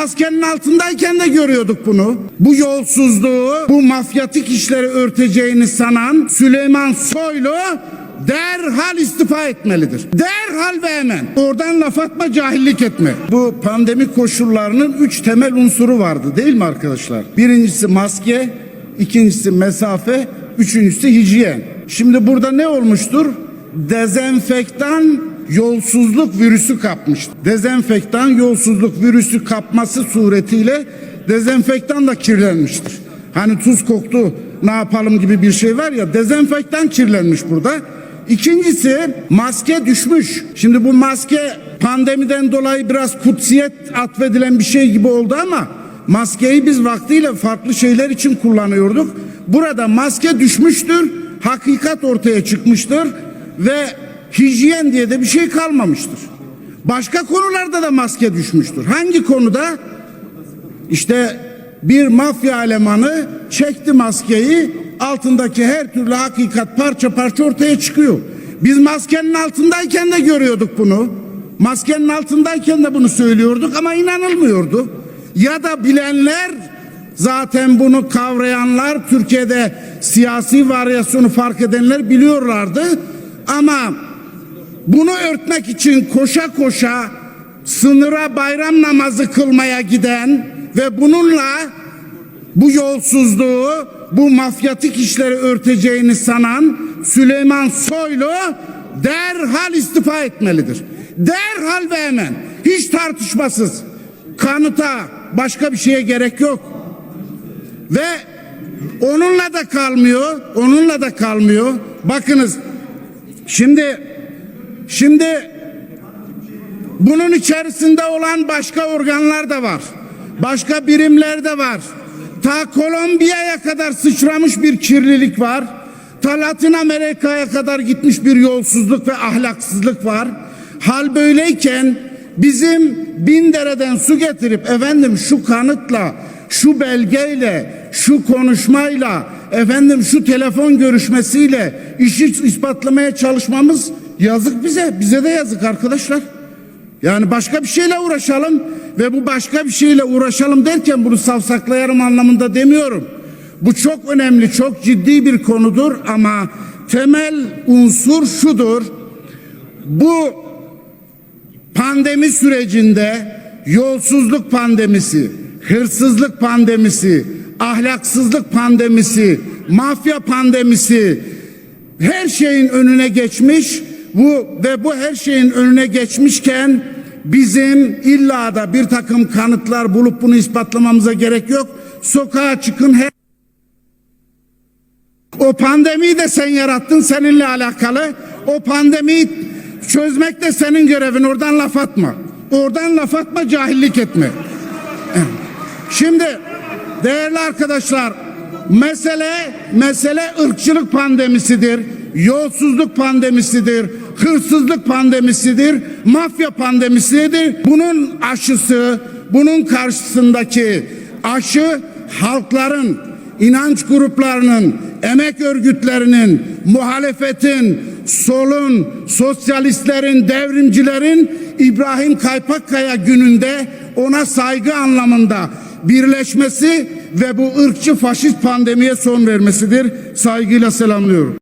maskenin altındayken de görüyorduk bunu. Bu yolsuzluğu, bu mafyatik işleri örteceğini sanan Süleyman Soylu derhal istifa etmelidir. Derhal ve hemen. Oradan laf atma cahillik etme. Bu pandemi koşullarının üç temel unsuru vardı değil mi arkadaşlar? Birincisi maske, ikincisi mesafe, üçüncüsü hijyen. Şimdi burada ne olmuştur? Dezenfektan yolsuzluk virüsü kapmıştır. Dezenfektan yolsuzluk virüsü kapması suretiyle dezenfektan da kirlenmiştir. Hani tuz koktu ne yapalım gibi bir şey var ya dezenfektan kirlenmiş burada. İkincisi maske düşmüş. Şimdi bu maske pandemiden dolayı biraz kutsiyet atfedilen bir şey gibi oldu ama maskeyi biz vaktiyle farklı şeyler için kullanıyorduk. Burada maske düşmüştür, hakikat ortaya çıkmıştır ve hijyen diye de bir şey kalmamıştır. Başka konularda da maske düşmüştür. Hangi konuda? İşte bir mafya elemanı çekti maskeyi altındaki her türlü hakikat parça parça ortaya çıkıyor. Biz maskenin altındayken de görüyorduk bunu. Maskenin altındayken de bunu söylüyorduk ama inanılmıyordu. Ya da bilenler zaten bunu kavrayanlar Türkiye'de siyasi varyasyonu fark edenler biliyorlardı. Ama bunu örtmek için koşa koşa sınıra bayram namazı kılmaya giden ve bununla bu yolsuzluğu, bu mafyatik işleri örteceğini sanan Süleyman Soylu derhal istifa etmelidir. Derhal ve hemen. Hiç tartışmasız. Kanıta başka bir şeye gerek yok. Ve onunla da kalmıyor. Onunla da kalmıyor. Bakınız şimdi şimdi bunun içerisinde olan başka organlar da var. Başka birimler de var. Ta Kolombiya'ya kadar sıçramış bir kirlilik var. Ta Latin Amerika'ya kadar gitmiş bir yolsuzluk ve ahlaksızlık var. Hal böyleyken bizim bin dereden su getirip efendim şu kanıtla, şu belgeyle, şu konuşmayla, efendim şu telefon görüşmesiyle işi ispatlamaya çalışmamız yazık bize. Bize de yazık arkadaşlar. Yani başka bir şeyle uğraşalım ve bu başka bir şeyle uğraşalım derken bunu savsaklayarım anlamında demiyorum. Bu çok önemli, çok ciddi bir konudur ama temel unsur şudur. Bu pandemi sürecinde yolsuzluk pandemisi, hırsızlık pandemisi, ahlaksızlık pandemisi, mafya pandemisi her şeyin önüne geçmiş bu ve bu her şeyin önüne geçmişken bizim illa da bir takım kanıtlar bulup bunu ispatlamamıza gerek yok. Sokağa çıkın her o pandemiyi de sen yarattın seninle alakalı. O pandemiyi çözmek de senin görevin. Oradan laf atma. Oradan laf atma cahillik etme. Şimdi değerli arkadaşlar mesele mesele ırkçılık pandemisidir. Yolsuzluk pandemisidir. Hırsızlık pandemisidir. Mafya pandemisidir. Bunun aşısı, bunun karşısındaki aşı halkların, inanç gruplarının, emek örgütlerinin, muhalefetin, solun, sosyalistlerin, devrimcilerin İbrahim Kaypakkaya gününde ona saygı anlamında birleşmesi ve bu ırkçı faşist pandemiye son vermesidir. Saygıyla selamlıyorum.